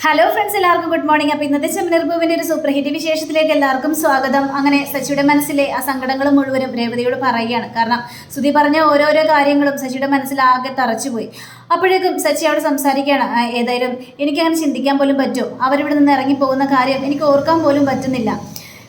Hello friends എല്ലാവർക്കും good morning അപ്പോൾ ഇന്നത്തെ ചെമ്മനിർഭുവിന്റെ ഒരു സൂപ്പർ ഹിറ്റ് വിശേഷത്തിലേക്ക് എല്ലാവർക്കും സ്വാഗതം. അങ്ങനെ സച്ചിയുടെ മനസ്സിലെ ആ സങ്കടങ്ങൾ മുഴുവനും രേവതിയോട് പറയുകയാണ്. കാരണം സുധി പറഞ്ഞ ഓരോരോ കാര്യങ്ങളും സച്ചിയുടെ മനസ്സിലാകെ തറച്ചുപോയി. അപ്പോഴേക്കും സച്ചി അവിടെ സംസാരിക്കുകയാണ്. "ആ, ഏതായാലും എനിക്കങ്ങനെ ചിന്തിക്കാൻ പോലും പറ്റും? അവരിവിടെ നിന്ന് ഇറങ്ങി പോകുന്ന കാര്യം എനിക്ക് ഓർക്കാൻ പോലും പറ്റുന്നില്ല.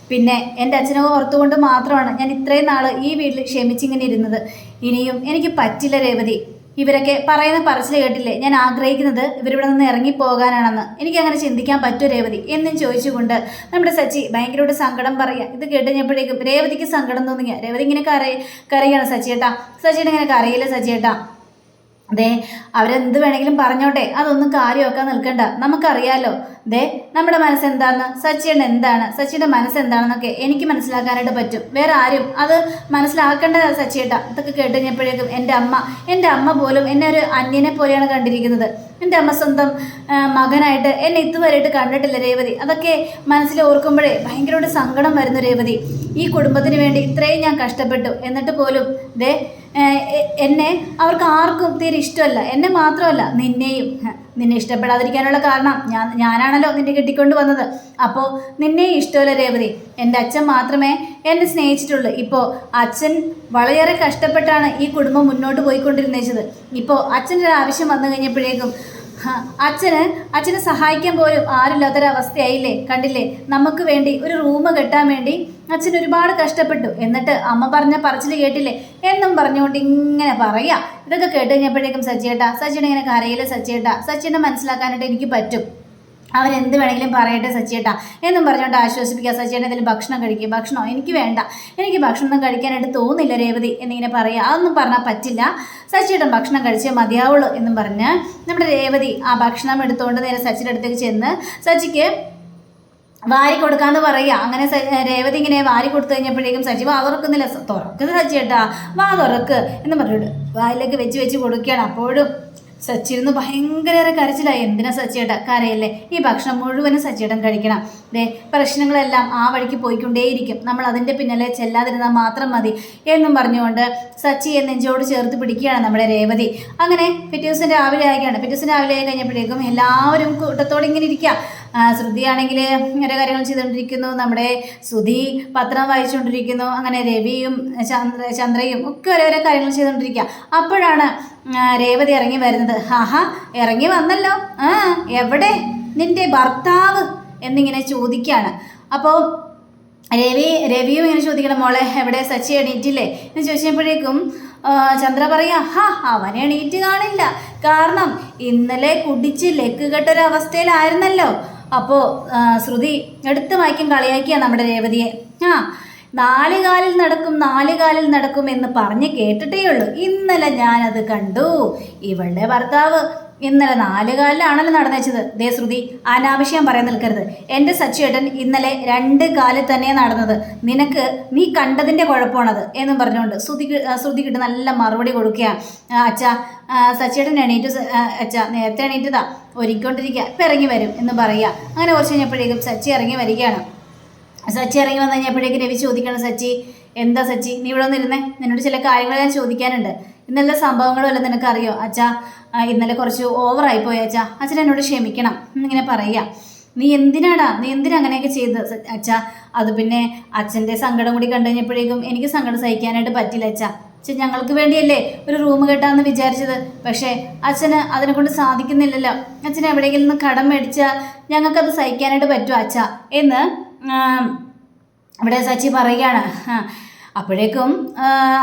പിന്നെ എന്റെ അച്ഛനെ ഓർത്തുകൊണ്ട് മാത്രമാണ് ഞാൻ ഇത്രയും നാൾ ഈ വീട്ടിൽ ക്ഷമിച്ചിങ്ങനെ ഇരുന്നത്. ഇനിയും എനിക്ക് പറ്റില്ല രേവതി. ഇവരൊക്കെ പറയുന്ന പറച്ചിൽ കേട്ടില്ലേ? ഞാൻ ആഗ്രഹിക്കുന്നത് ഇവരിവിടെ നിന്ന് ഇറങ്ങിപ്പോകാനാണെന്ന്. എനിക്ക് അങ്ങനെ ചിന്തിക്കാൻ പറ്റുമോ രേവതി? എന്നും ചോദിച്ചുകൊണ്ട് നമ്മുടെ സച്ചി ഭയങ്കരമായിട്ട് സങ്കടം പറയുക. ഇത് കേട്ടുകഴിഞ്ഞപ്പോഴേക്കും രേവതിക്ക് സങ്കടം തോന്നിയ രേവതി ഇങ്ങനെ കറി കറിയാണ് സച്ചിയേട്ടാ സച്ചിയുടെ ഇങ്ങനെ കറിയില്ല സച്ചിയേട്ടാ ദേ അവരെന്ത് വേണമെങ്കിലും പറഞ്ഞോട്ടെ. അതൊന്നും കാര്യമൊക്കെ നിൽക്കണ്ട. നമുക്കറിയാലോ. ദേ നമ്മുടെ മനസ്സ് എന്താന്ന് സച്ചിയുടെ എന്താണ്? സച്ചിയുടെ മനസ്സ് എന്താണെന്നൊക്കെ എനിക്ക് മനസ്സിലാക്കാനായിട്ട് പറ്റും. വേറെ ആരും അത് മനസ്സിലാക്കേണ്ട സച്ചിയേട്ട. ഇതൊക്കെ കേട്ട് കഴിഞ്ഞപ്പോഴേക്കും എന്റെ അമ്മ എന്റെ അമ്മ പോലും എന്നെ ഒരു അന്യനെ പോലെയാണ് കണ്ടിരിക്കുന്നത്. എന്റെ അമ്മ സ്വന്തം മകനായിട്ട് എന്നെ ഇതുവരെയായിട്ട് കണ്ടിട്ടില്ല രേവതി. അതൊക്കെ മനസ്സിൽ ഓർക്കുമ്പോഴേ ഭയങ്കരമായിട്ട് സങ്കടം വരുന്നു രേവതി. ഈ കുടുംബത്തിന് വേണ്ടി ഇത്രയും ഞാൻ കഷ്ടപ്പെട്ടു. എന്നിട്ട് പോലും ദേ എന്നെ അവർക്ക് ആർക്കും തീരെ ഇഷ്ടമല്ല. എന്നെ മാത്രമല്ല നിന്നെയും. നിന്നെ ഇഷ്ടപ്പെടാതിരിക്കാനുള്ള കാരണം ഞാൻ ഞാനാണല്ലോ നിന്നെ കെട്ടിക്കൊണ്ട് വന്നത്. അപ്പോൾ നിന്നെ ഇഷ്ടമല്ല രേവതി. എന്റെ അച്ഛൻ മാത്രമേ എന്നെ സ്നേഹിച്ചിട്ടുള്ളൂ. ഇപ്പോൾ അച്ഛൻ വളരെയേറെ കഷ്ടപ്പെട്ടാണ് ഈ കുടുംബം മുന്നോട്ട് പോയിക്കൊണ്ടിരുന്നത് ഇപ്പോൾ അച്ഛന്റെ ആവശ്യം വന്നു കഴിഞ്ഞപ്പോഴേക്കും അച്ഛന് അച്ഛനെ സഹായിക്കാൻ പോലും ആരില്ലാത്തൊരവസ്ഥയായില്ലേ കണ്ടില്ലേ? നമുക്ക് വേണ്ടി ഒരു റൂം കെട്ടാൻ വേണ്ടി അച്ഛൻ ഒരുപാട് കഷ്ടപ്പെട്ടു. എന്നിട്ട് അമ്മ പറഞ്ഞ പറച്ചിൽ കേട്ടില്ലേ? എന്നും പറഞ്ഞുകൊണ്ട് ഇങ്ങനെ പറയാ. ഇതൊക്കെ കേട്ട് കഴിഞ്ഞപ്പോഴേക്കും സച്ചിയേട്ടാ സച്ചിയുടെ ഇങ്ങനെ കരയില്ല സച്ചിയേട്ടാ സച്ചിനെ മനസ്സിലാക്കാനായിട്ട് എനിക്ക് പറ്റും. അവൻ എന്ത് വേണമെങ്കിലും പറയട്ടെ സച്ചിയേട്ടാ. എന്നും പറഞ്ഞുകൊണ്ട് ആശ്വസിപ്പിക്കുക. സച്ചിയേട്ടൻ എന്തെങ്കിലും ഭക്ഷണം കഴിക്കുക ഭക്ഷണം? എനിക്ക് വേണ്ട. എനിക്ക് ഭക്ഷണം കഴിക്കാനായിട്ട് തോന്നില്ല രേവതി എന്നിങ്ങനെ പറയുക അതൊന്നും പറഞ്ഞാൽ പറ്റില്ല. സച്ചിയേട്ടൻ ഭക്ഷണം കഴിച്ചേ മതിയാവുള്ളൂ എന്നും പറഞ്ഞ് നമ്മുടെ രേവതി ആ ഭക്ഷണം എടുത്തുകൊണ്ട് നേരെ സച്ചിന്റെ അടുത്തേക്ക് ചെന്ന് സച്ചിക്ക് വാരി കൊടുക്കാന്ന് പറയുക. അങ്ങനെ രേവതി ഇങ്ങനെ വാരി കൊടുത്തു കഴിഞ്ഞപ്പോഴേക്കും സജി വാ തുറക്കുന്നില്ല. തുറക്കുന്നത് സജിയേട്ടാ. വാ തുറക്ക്. എന്ന് പറഞ്ഞിട്ട് വായിലേക്ക് വെച്ച് വെച്ച് കൊടുക്കുകയാണ്. അപ്പോഴും സച്ചിരുന്ന് ഭയങ്കര കരച്ചിലായി. എന്തിനാ സച്ചിയേട്ട കരയല്ലേ? ഈ ഭക്ഷണം മുഴുവനും സച്ചിയേട്ടൻ കഴിക്കണം. ദേ പ്രശ്നങ്ങളെല്ലാം ആ വഴിക്ക് പോയിക്കൊണ്ടേയിരിക്കും. നമ്മൾ അതിന്റെ പിന്നാലെ ചെല്ലാതിരുന്നാൽ മാത്രം മതി. എന്നും പറഞ്ഞുകൊണ്ട് സച്ചിയെ നെഞ്ചോട് ചേർത്ത് പിടിക്കുകയാണ് നമ്മുടെ രേവതി. അങ്ങനെ പിറ്റേ ദിവസം രാവിലെ ആയിക്കാണ്. പിറ്റേ ദിവസം രാവിലെ ആയി കഴിഞ്ഞപ്പോഴേക്കും എല്ലാവരും കൂട്ടത്തോടെ ഇങ്ങനെ ഇരിക്കുക. ശ്രുതിയാണെങ്കിൽ ഓരോ കാര്യങ്ങൾ ചെയ്തുകൊണ്ടിരിക്കുന്നു. നമ്മുടെ ശ്രുതി പത്രം വായിച്ചുകൊണ്ടിരിക്കുന്നു. അങ്ങനെ രവിയും ചന്ദ്ര ചന്ദ്രയും ഒക്കെ ഓരോരോ കാര്യങ്ങൾ ചെയ്തുകൊണ്ടിരിക്കുക. അപ്പോഴാണ് രേവതി ഇറങ്ങി വരുന്നത്. ആഹാ ഇറങ്ങി വന്നല്ലോ. ആ എവിടെ? നിന്റെ ഭർത്താവ് എന്നിങ്ങനെ ചോദിക്കുകയാണ്. അപ്പോൾ രവി രവിയും ഇങ്ങനെ ചോദിക്കണം മോളെ എവിടെ? സച്ചി എണീറ്റില്ലേ? എന്ന് ചോദിച്ചപ്പോഴേക്കും ചന്ദ്ര പറയാ ഹാ അവൻ എണീറ്റ് കാണില്ല. കാരണം ഇന്നലെ കുടിച്ച് ലെക്ക് കെട്ടൊരവസ്ഥയിലായിരുന്നല്ലോ അപ്പോൾ ശ്രുതി എടുത്തു വായിക്കും കളിയാക്കിയ നമ്മുടെ രേവതിയെ. ആ നാലുകാലിൽ നടക്കും നാലുകാലിൽ നടക്കും എന്ന് പറഞ്ഞ് കേട്ടിട്ടേ ഉള്ളൂ. ഇന്നലെ ഞാനത് കണ്ടു. ഇവളുടെ ഭർത്താവ് ഇന്നലെ നാലുകാലിലാണല്ലോ നടന്നു വെച്ചത് ദേ ശ്രുതി അനാവശ്യം പറയാൻ നിൽക്കരുത്. എന്റെ സച്ചിയേട്ടൻ ഇന്നലെ രണ്ട് കാലിൽ തന്നെ നടന്നത്. നിനക്ക് നീ കണ്ടതിന്റെ കുഴപ്പമാണത് എന്നും പറഞ്ഞുകൊണ്ട് ശ്രുതി ശ്രുതി കിട്ട് നല്ല മറുപടി കൊടുക്കുക അച്ഛ സച്ചിയേട്ടൻ എണീറ്റ് അച്ഛാ നേരത്തെ എണീറ്റതാ. ഒരുക്കൊണ്ടിരിക്കുക ഇപ്പം ഇറങ്ങി വരും എന്ന് പറയുക. അങ്ങനെ കുറച്ച് കഴിഞ്ഞപ്പോഴേക്കും സച്ചി ഇറങ്ങി വരികയാണ്. സച്ചി ഇറങ്ങി വന്നു കഴിഞ്ഞപ്പോഴേക്കും രവി ചോദിക്കണം സച്ചി എന്താ സച്ചി നീ ഇവിടെ വന്നിരുന്നേ? നിന്നോട് ചില കാര്യങ്ങൾ ഞാൻ ചോദിക്കാനുണ്ട്. ഇന്നലെ സംഭവങ്ങളും എല്ലാം നിനക്കറിയോ? അച്ഛാ ഇന്നലെ കുറച്ച് ഓവറായി പോയി അച്ഛാ. അച്ഛൻ എന്നോട് ക്ഷമിക്കണം. എന്നിങ്ങനെ പറയുക നീ എന്തിനാടാ? നീ എന്തിനാ അങ്ങനെയൊക്കെ ചെയ്തത്? അച്ഛാ അത് പിന്നെ അച്ഛന്റെ സങ്കടം കൂടി കണ്ടു കഴിഞ്ഞപ്പോഴേക്കും എനിക്ക് സങ്കടം സഹിക്കാനായിട്ട് പറ്റില്ല അച്ഛാ. അച്ഛൻ ഞങ്ങൾക്ക് വേണ്ടിയല്ലേ ഒരു റൂം കെട്ടാന്ന് വിചാരിച്ചത്. പക്ഷേ അച്ഛന് അതിനെ കൊണ്ട് സാധിക്കുന്നില്ലല്ലോ. അച്ഛൻ എവിടെയെങ്കിലും കടം മേടിച്ചാൽ ഞങ്ങൾക്കത് സഹിക്കാനായിട്ട് പറ്റുമോ അച്ഛ? എന്ന് ഇവിടെ സച്ചി പറയുകയാണ്. അപ്പോഴേക്കും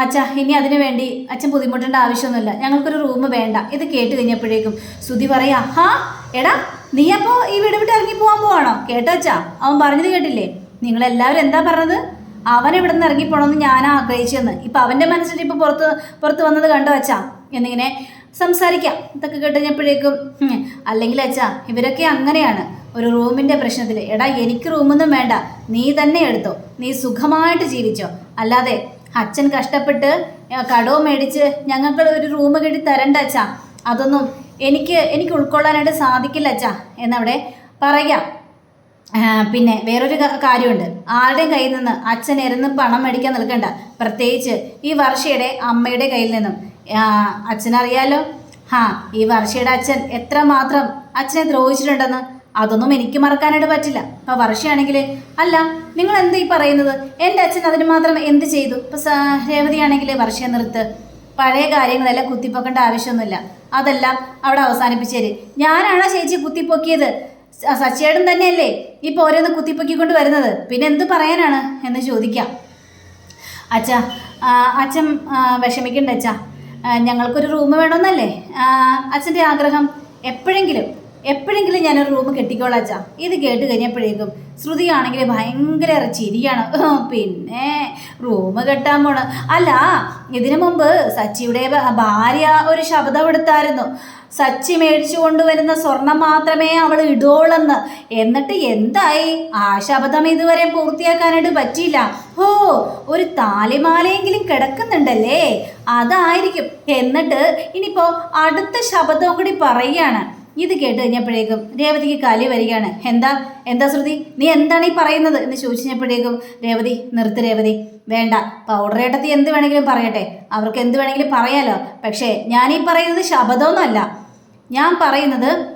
അച്ഛ ഇനി അതിനു വേണ്ടി അച്ഛൻ ബുദ്ധിമുട്ടേണ്ട ആവശ്യമൊന്നുമില്ല. ഞങ്ങൾക്കൊരു റൂം വേണ്ട. ഇത് കേട്ട് കഴിഞ്ഞപ്പോഴേക്കും സുധി പറയാ ഹാ എടാ നീ അപ്പോൾ ഈ വീട് വിട്ട് ഇറങ്ങി പോകാൻ പോവാണോ? കേട്ടോ അച്ഛാ അവൻ പറഞ്ഞത് കേട്ടില്ലേ? നിങ്ങളെല്ലാവരും എന്താ പറഞ്ഞത്? അവൻ ഇവിടെ നിന്ന് ഇറങ്ങിപ്പോണമെന്ന് ഞാൻ ആഗ്രഹിച്ചെന്ന്. ഇപ്പം അവന്റെ മനസ്സിൽ ഇപ്പോൾ പുറത്ത് പുറത്ത് വന്നത് കണ്ടോ അച്ഛാ? എന്നിങ്ങനെ സംസാരിക്കാം. ഇതൊക്കെ കേട്ടുകഴിഞ്ഞപ്പോഴേക്കും അല്ലെങ്കിൽ അച്ഛാ ഇവരൊക്കെ അങ്ങനെയാണ്. ഒരു റൂമിന്റെ പ്രശ്നത്തിൽ എടാ എനിക്ക് റൂമൊന്നും വേണ്ട. നീ തന്നെ എടുത്തോ. നീ സുഖമായിട്ട് ജീവിച്ചോ. അല്ലാതെ അച്ഛൻ കഷ്ടപ്പെട്ട് കടവ് മേടിച്ച് ഞങ്ങൾക്ക് ഒരു റൂം കെട്ടി തരണ്ട അച്ഛാ. അതൊന്നും എനിക്ക് എനിക്ക് ഉൾക്കൊള്ളാനായിട്ട് സാധിക്കില്ല അച്ഛാ എന്നവിടെ പറയാം. പിന്നെ വേറൊരു കാര്യമുണ്ട്. ആരുടെയും കയ്യിൽ നിന്ന് അച്ഛൻ ഇരുന്ന് പണം മേടിക്കാൻ നിൽക്കണ്ട. പ്രത്യേകിച്ച് ഈ വർഷയുടെ അമ്മയുടെ കയ്യിൽ നിന്നും. അച്ഛനറിയാലോ? ഹാ ഈ വർഷയുടെ അച്ഛൻ എത്രമാത്രം അച്ഛനെ ദ്രോഹിച്ചിട്ടുണ്ടെന്ന് അതൊന്നും എനിക്ക് മറക്കാനായിട്ട് പറ്റില്ല. അപ്പൊ വർഷയാണെങ്കിൽ അല്ല നിങ്ങൾ എന്താ ഈ പറയുന്നത്? എന്റെ അച്ഛൻ അതിന് മാത്രം എന്ത് ചെയ്തു? ഇപ്പൊ രേവതിയാണെങ്കിൽ വർഷയെ നിർത്ത്. പഴയ കാര്യങ്ങളെല്ലാം കുത്തിപ്പൊക്കേണ്ട ആവശ്യമൊന്നുമില്ല. അതെല്ലാം അവിടെ അവസാനിപ്പിച്ചേര്. ഞാനാണോ ചേച്ചി കുത്തിപ്പൊക്കിയത്? സച്ചേടൻ തന്നെയല്ലേ ഇപ്പൊ ഓരോന്ന് കുത്തിപ്പൊക്കിക്കൊണ്ട് വരുന്നത്. പിന്നെ എന്ത് പറയാനാണ് എന്ന് ചോദിക്കാം. അച്ഛ അച്ഛൻ വിഷമിക്കണ്ട അച്ഛാ. ഞങ്ങൾക്കൊരു റൂം വേണമെന്നല്ലേ? അച്ഛന്റെ ആഗ്രഹം എപ്പോഴെങ്കിലും എപ്പോഴെങ്കിലും ഞാനൊരു റൂം കെട്ടിക്കോളാച്ചാ ഇത് കേട്ട് കഴിഞ്ഞപ്പോഴേക്കും ശ്രുതിയാണെങ്കിൽ ഭയങ്കര ചിരിയാണ്. പിന്നെ റൂം കെട്ടാൻ പോണ്. അല്ല ഇതിനു മുമ്പ് സച്ചിയുടെ ഭാര്യ ഒരു ശബ്ദം എടുത്തായിരുന്നു. സച്ചി മേടിച്ചു കൊണ്ടുവരുന്ന സ്വർണം മാത്രമേ അവൾ ഇടോളെന്ന്. എന്നിട്ട് എന്തായി? ആ ശബ്ദം ഇതുവരെ പൂർത്തിയാക്കാനായിട്ട് പറ്റിയില്ല. ഓ ഒരു താലിമാലയെങ്കിലും കിടക്കുന്നുണ്ടല്ലേ? അതായിരിക്കും. എന്നിട്ട് ഇനിയിപ്പോ അടുത്ത ശബ്ദവും കൂടി പറയുകയാണ്. ഇത് കേട്ട് കഴിഞ്ഞപ്പോഴേക്കും രേവതിക്ക് കലി വരികയാണ്. എന്താ? എന്താ ശ്രുതി? നീ എന്താണ് ഈ പറയുന്നത്? എന്ന് ചോദിച്ചപ്പോഴേക്കും രേവതി നിർത്ത് രേവതി. വേണ്ട. പൗഡർ ഏട്ടത്തി എന്ത് വേണമെങ്കിലും പറയട്ടെ. അവർക്ക് എന്ത് വേണമെങ്കിലും പറയാലോ. പക്ഷേ ഞാനീ പറയുന്നത് ശബദമൊന്നുമല്ല ഞാൻ പറയുന്നത്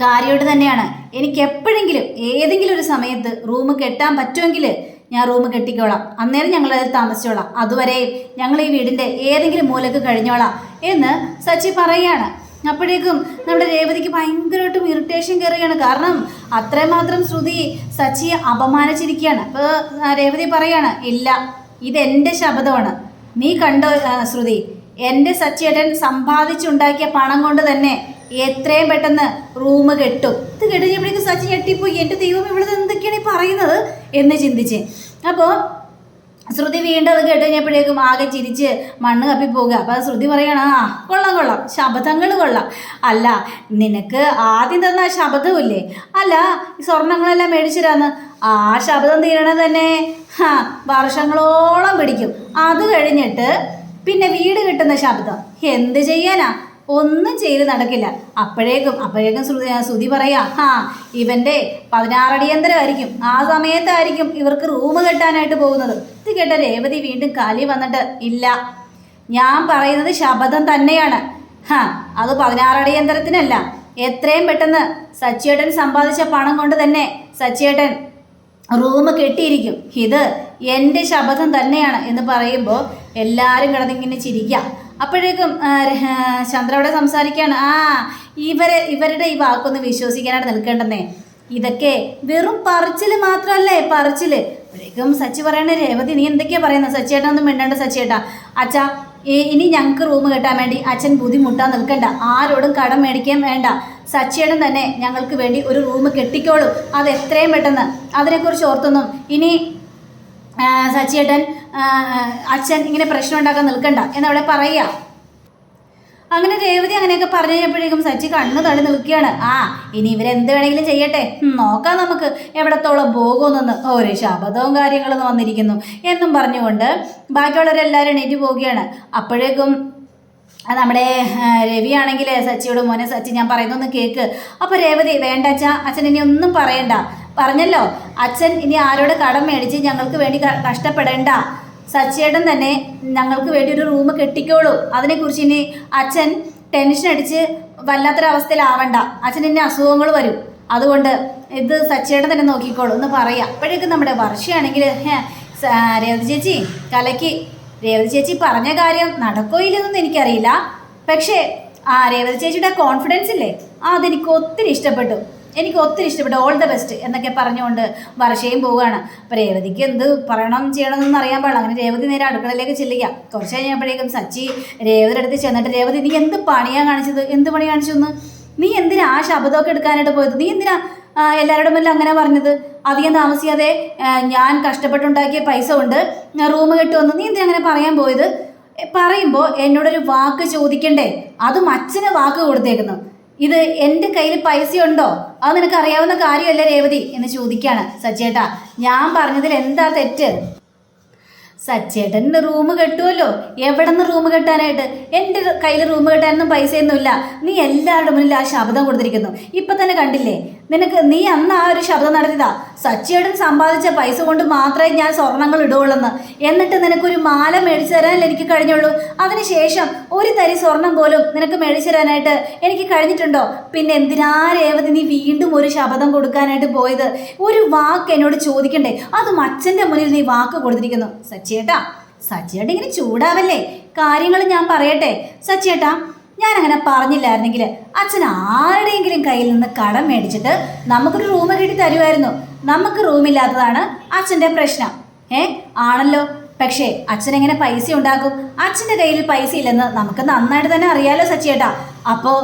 കാര്യമായിട്ട് തന്നെയാണ്. എനിക്ക് എപ്പോഴെങ്കിലും ഏതെങ്കിലും ഒരു സമയത്ത് റൂം കെട്ടാൻ പറ്റുമെങ്കിൽ ഞാൻ റൂം കെട്ടിക്കോളാം. അന്നേരം ഞങ്ങൾ അതിൽ താമസിച്ചോളാം. അതുവരെയും ഞങ്ങൾ ഈ വീടിന്റെ ഏതെങ്കിലും മൂലക്ക് കഴിഞ്ഞോളാം എന്ന് സച്ചി പറയുകയാണ്. അപ്പോഴേക്കും നമ്മുടെ രേവതിക്ക് ഭയങ്കരമായിട്ടും ഇറിറ്റേഷൻ കയറുകയാണ്. കാരണം അത്രമാത്രം ശ്രുതി സച്ചിയെ അപമാനിച്ചിരിക്കുകയാണ്. അപ്പോൾ രേവതി പറയാണ് ഇല്ല ഇതെന്റെ ശബ്ദമാണ്. നീ കണ്ടോ ശ്രുതി? എന്റെ സച്ചിയേട്ടൻ സമ്പാദിച്ചുണ്ടാക്കിയ പണം കൊണ്ട് തന്നെ എത്രയും പെട്ടെന്ന് റൂം കെട്ടും. ഇത് കെട്ടിയപ്പോഴേക്കും സച്ചി ഞെട്ടിപ്പോയി. എന്റെ ദൈവം ഇവിടെ എന്തൊക്കെയാണ് ഈ പറയുന്നത്? എന്ന് ചിന്തിച്ച്. അപ്പോൾ ശ്രുതി വീണ്ടും അത് കേട്ട് കഴിഞ്ഞപ്പോഴേക്കും ആകെ ചിരിച്ച് മണ്ണ് കപ്പി പോകുക. അപ്പോൾ ശ്രുതി പറയണ ആ കൊള്ളാം കൊള്ളാം. ശബ്ദങ്ങൾ കൊള്ളാം. അല്ല നിനക്ക് ആദ്യം തന്ന ആ അല്ല ഈ സ്വർണങ്ങളെല്ലാം മേടിച്ചു ആ ശബ്ദം തീരണത് തന്നെ വർഷങ്ങളോളം പിടിക്കും. അത് കഴിഞ്ഞിട്ട് പിന്നെ വീട് കിട്ടുന്ന ശബ്ദം എന്ത് ചെയ്യാനാ? ഒന്നും ചെയ്ത് നടക്കില്ല. അപ്പോഴേക്കും അപ്പോഴേക്കും ശ്രുതി ശ്രുതി പറയാ ഹാ ഇവന്റെ പതിനാറടിയന്തരമായിരിക്കും. ആ സമയത്തായിരിക്കും ഇവർക്ക് റൂം കെട്ടാനായിട്ട് പോകുന്നത്. ഇത് കേട്ട രേവതി വീണ്ടും കലി വന്നിട്ട് ഇല്ല ഞാൻ പറയുന്നത് ശബദം തന്നെയാണ്. ഹാ അത് പതിനാറടിയന്തരത്തിനല്ല. എത്രയും പെട്ടെന്ന് സച്ചിയേട്ടൻ സമ്പാദിച്ച പണം കൊണ്ട് തന്നെ സച്ചിയേട്ടൻ റൂം കെട്ടിയിരിക്കും. ഇത് എന്റെ ശബദം തന്നെയാണ് എന്ന് പറയുമ്പോൾ എല്ലാവരും കിടന്നിങ്ങനെ ചിരിക്കാം. അപ്പോഴേക്കും ചന്ദ്ര സംസാരിക്കുകയാണ്. ആ ഇവരെ ഇവരുടെ ഈ വാക്കൊന്ന് വിശ്വസിക്കാനായിട്ട് നിൽക്കേണ്ടെന്നേ. ഇതൊക്കെ വെറും പറച്ചിൽ മാത്രമല്ലേ പറച്ചിൽ അപ്പോഴേക്കും സച്ചി പറയണ രേവതി നീ എന്തൊക്കെയാ പറയുന്നത് സച്ചിയേട്ടാ ഒന്നും മിണ്ടണ്ട സച്ചിയേട്ടാ. അച്ഛാ ഇനി ഞങ്ങൾക്ക് റൂം കിട്ടാൻ വേണ്ടി അച്ഛൻ ബുദ്ധിമുട്ടാൻ നിൽക്കണ്ട. ആരോടും കടം മേടിക്കാൻ വേണ്ട. സച്ചിയേടൻ തന്നെ ഞങ്ങൾക്ക് വേണ്ടി ഒരു റൂം കെട്ടിക്കോളും. അത് എത്രയും പെട്ടെന്ന്. അതിനെക്കുറിച്ച് ഓർത്തൊന്നും. ഇനി സച്ചിയേട്ടൻ അച്ഛൻ ഇങ്ങനെ പ്രശ്നം ഉണ്ടാക്കാൻ നിൽക്കണ്ട എന്നവിടെ പറയുക. അങ്ങനെ രേവതി അങ്ങനെയൊക്കെ പറഞ്ഞു കഴിഞ്ഞപ്പോഴേക്കും സച്ചി കണ്ണു തള്ളി നിൽക്കുകയാണ്. ആ ഇനി ഇവരെന്ത് വേണമെങ്കിലും ചെയ്യട്ടെ. നോക്കാം നമുക്ക് എവിടത്തോളം പോകുമെന്നൊന്ന് ഒരു ശബദവും കാര്യങ്ങളൊന്നും വന്നിരിക്കുന്നു എന്നും പറഞ്ഞുകൊണ്ട് ബാക്കിയുള്ളവരെല്ലാവരും എണീറ്റ് പോവുകയാണ്. അപ്പോഴേക്കും നമ്മുടെ രവിയാണെങ്കിൽ സച്ചിയോട് മോനെ സച്ചി ഞാൻ പറയുന്നൊന്ന് കേക്ക്. അപ്പോൾ രേവതി വേണ്ട അച്ഛാ അച്ഛൻ ഇനി ഒന്നും പറയണ്ട. പറഞ്ഞല്ലോ അച്ഛൻ ഇനി ആരോട് കടം മേടിച്ച് ഞങ്ങൾക്ക് വേണ്ടി കഷ്ടപ്പെടേണ്ട. സച്ചേടൻ തന്നെ ഞങ്ങൾക്ക് വേണ്ടി ഒരു റൂം കെട്ടിക്കോളൂ. അതിനെക്കുറിച്ച് ഇനി അച്ഛൻ ടെൻഷൻ അടിച്ച് വല്ലാത്തൊരവസ്ഥയിലാവണ്ട. അച്ഛൻ ഇനി അസുഖങ്ങൾ വരും. അതുകൊണ്ട് ഇത് സച്ചേടൻ തന്നെ നോക്കിക്കോളൂ എന്ന് പറയാം. അപ്പോഴേക്കും നമ്മുടെ വർഷയാണെങ്കിൽ രേവതി ചേച്ചി കലക്കി. രേവതി ചേച്ചി പറഞ്ഞ കാര്യം നടക്കോ ഇല്ലെന്നൊന്നും എനിക്കറിയില്ല. പക്ഷേ ആ രേവതി ചേച്ചിയുടെ കോൺഫിഡൻസ് ഇല്ലേ? ആ അതെനിക്ക് ഒത്തിരി ഇഷ്ടപ്പെട്ടു. എനിക്ക് ഒത്തിരി ഇഷ്ടപ്പെട്ടു. ഓൾ ദ ബെസ്റ്റ് എന്നൊക്കെ പറഞ്ഞുകൊണ്ട് വർഷയും പോവുകയാണ്. അപ്പോൾ രേവതിക്ക് എന്ത് പറയണം ചെയ്യണമെന്നൊന്നും അറിയാൻ പാടില്ല. അങ്ങനെ രേവതി നേരെ അടുക്കളയിലേക്ക് ചെല്ലുക. കുറച്ച് കഴിഞ്ഞപ്പോഴേക്കും സച്ചി രേവതിയുടെ അടുത്ത് ചെന്നിട്ട് രേവതി നീ എന്ത് പണിയാണ് കാണിച്ചത്? എന്ത് പണി കാണിച്ചു എന്ന് നീ എന്തിനാ ആ ശബ്ദമൊക്കെ എടുക്കാനായിട്ട് പോയത്? നീ എന്തിനാ എല്ലാവരോടും മുന്നിൽ അങ്ങനെ പറഞ്ഞത്? അധികം താമസിയാതെ ഞാൻ കഷ്ടപ്പെട്ടുണ്ടാക്കിയ പൈസ കൊണ്ട് റൂം കിട്ടുമെന്ന് നീ എന്തിനാ അങ്ങനെ പറയാൻ പോയത്? പറയുമ്പോൾ എന്നോടൊരു വാക്ക് ചോദിക്കണ്ടേ? അതും അച്ഛന് വാക്ക് കൊടുത്തേക്കുന്നു. ഇത് എന്റെ കയ്യിൽ പൈസ ഉണ്ടോ അത് നിനക്ക് അറിയാവുന്ന കാര്യമല്ല രേവതി? എന്ന് ചോദിക്കുകയാണ് സച്ചേട്ടാ ഞാൻ പറഞ്ഞതിൽ എന്താ തെറ്റ്? സച്ചേട്ടൻ റൂം കെട്ടുമല്ലോ എവിടെ നിന്ന് റൂം കെട്ടാനായിട്ട്? എന്റെ കയ്യിൽ റൂം കെട്ടാനൊന്നും പൈസയൊന്നുമില്ല. നീ എല്ലാവരുടെ മുന്നിൽ ആ ശബ്ദം കൊടുത്തിരിക്കുന്നു. ഇപ്പം തന്നെ കണ്ടില്ലേ? നിനക്ക് നീ അന്ന് ആ ഒരു ശബ്ദം നടത്തിയതാ. സച്ചേട്ടൻ സമ്പാദിച്ച പൈസ കൊണ്ട് മാത്രമേ ഞാൻ സ്വർണങ്ങൾ ഇടുകയുള്ളെന്ന്. എന്നിട്ട് നിനക്കൊരു മാല മേടിച്ചു എനിക്ക് കഴിഞ്ഞുള്ളൂ. അതിനുശേഷം ഒരു തരി സ്വർണം പോലും നിനക്ക് മേടിച്ചു തരാനായിട്ട് എനിക്ക് കഴിഞ്ഞിട്ടുണ്ടോ? പിന്നെ എന്തിനാ രേവതി നീ വീണ്ടും ഒരു ശബ്ദം കൊടുക്കാനായിട്ട് പോയത്? ഒരു വാക്ക് എന്നോട് ചോദിക്കണ്ടേ? അതും അച്ഛന്റെ മുന്നിൽ നീ വാക്ക് കൊടുത്തിരിക്കുന്നു. സച്ചിയേട്ടാ സച്ചിയേട്ട ഇങ്ങനെ ചൂടാവല്ലേ? കാര്യങ്ങൾ ഞാൻ പറയട്ടെ. സച്ചിയേട്ടാ ഞാൻ അങ്ങനെ പറഞ്ഞില്ലായിരുന്നെങ്കിൽ അച്ഛൻ ആരുടെയെങ്കിലും കയ്യിൽ നിന്ന് കടം മേടിച്ചിട്ട് നമുക്കൊരു റൂം കിട്ടി തരുമായിരുന്നു. നമുക്ക് റൂമില്ലാത്തതാണ് അച്ഛന്റെ പ്രശ്നം. ഏ ആണല്ലോ. പക്ഷേ അച്ഛൻ എങ്ങനെ പൈസ ഉണ്ടാക്കും? അച്ഛന്റെ കയ്യിൽ പൈസ ഇല്ലെന്ന് നമുക്ക് നന്നായിട്ട് തന്നെ അറിയാലോ സച്ചിയേട്ടാ. അപ്പോൾ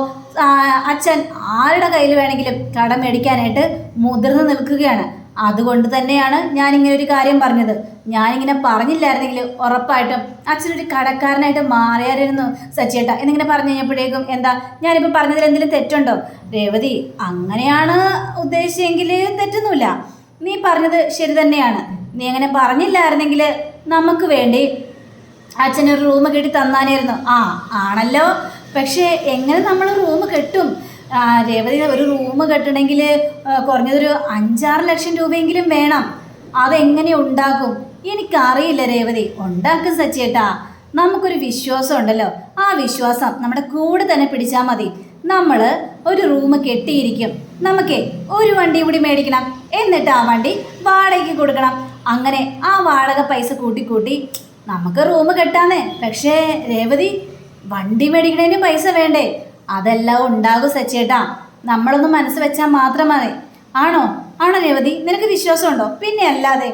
അച്ഛൻ ആരുടെ കയ്യിൽ വേണമെങ്കിലും കടം മേടിക്കാനായിട്ട് മുതിർന്ന് നിൽക്കുകയാണ്. അതുകൊണ്ട് തന്നെയാണ് ഞാനിങ്ങനെ ഒരു കാര്യം പറഞ്ഞത്. ഞാനിങ്ങനെ പറഞ്ഞില്ലായിരുന്നെങ്കിൽ ഉറപ്പായിട്ടും അച്ഛനൊരു കടക്കാരനായിട്ട് മാറിയായിരുന്നു സച്ചേട്ട എന്നിങ്ങനെ പറഞ്ഞു കഴിഞ്ഞപ്പോഴേക്കും എന്താ ഞാനിപ്പോൾ പറഞ്ഞതിൽ എന്തെങ്കിലും തെറ്റുണ്ടോ? രേവതി അങ്ങനെയാണ് ഉദ്ദേശിച്ചെങ്കിൽ തെറ്റൊന്നുമില്ല. നീ പറഞ്ഞത് ശരി തന്നെയാണ്. നീ അങ്ങനെ പറഞ്ഞില്ലായിരുന്നെങ്കിൽ നമുക്ക് വേണ്ടി അച്ഛനൊരു റൂം കെട്ടി തന്നാനായിരുന്നു. ആ ആണല്ലോ. പക്ഷേ എങ്ങനെ നമ്മൾ റൂം കെട്ടും? രേവതി ഒരു റൂം കെട്ടണമെങ്കിൽ കുറഞ്ഞതൊരു അഞ്ചാറ് ലക്ഷം രൂപയെങ്കിലും വേണം. അതെങ്ങനെ ഉണ്ടാക്കും എനിക്കറിയില്ല രേവതി. ഉണ്ടാക്കും സച്ചേട്ടാ നമുക്കൊരു വിശ്വാസം ഉണ്ടല്ലോ ആ വിശ്വാസം നമ്മുടെ കൂടെ തന്നെ പിടിച്ചാൽ മതി. നമ്മൾ ഒരു റൂം കെട്ടിയിരിക്കും. നമുക്കേ ഒരു വണ്ടി കൂടി മേടിക്കണം. എന്നിട്ട് ആ വണ്ടി വാടകയ്ക്ക് കൊടുക്കണം. അങ്ങനെ ആ വാടക പൈസ കൂട്ടി കൂട്ടി നമുക്ക് റൂം കെട്ടാന്നേ. പക്ഷേ രേവതി വണ്ടി മേടിക്കണതിന് പൈസ വേണ്ടേ? അതെല്ലാം ഉണ്ടാകും സച്ചേട്ടാ നമ്മളൊന്ന് മനസ്സ് വെച്ചാൽ മാത്രം മതി. ആണോ? ആണോ രേവതി? നിനക്ക് വിശ്വാസമുണ്ടോ? പിന്നെ അല്ലാതെ.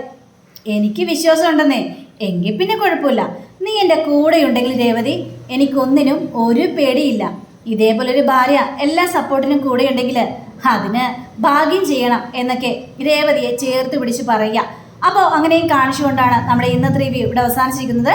എനിക്ക് വിശ്വാസം ഉണ്ടെന്നേ എങ്കിൽ പിന്നെ കുഴപ്പമില്ല. നീ എന്റെ കൂടെ ഉണ്ടെങ്കിൽ രേവതി എനിക്കൊന്നിനും ഒരു പേടിയില്ല. ഇതേപോലെ ഒരു ഭാര്യ എല്ലാ സപ്പോർട്ടിനും കൂടെ ഉണ്ടെങ്കിൽ അതിന് ഭാഗ്യം ചെയ്യണം എന്നൊക്കെ രേവതിയെ ചേർത്ത് പിടിച്ച് പറയുക. അപ്പോൾ അങ്ങനെയും കാണിച്ചുകൊണ്ടാണ് നമ്മുടെ ഇന്നത്തെ റിവ്യൂ ഇവിടെ അവസാനിച്ചിരിക്കുന്നത്.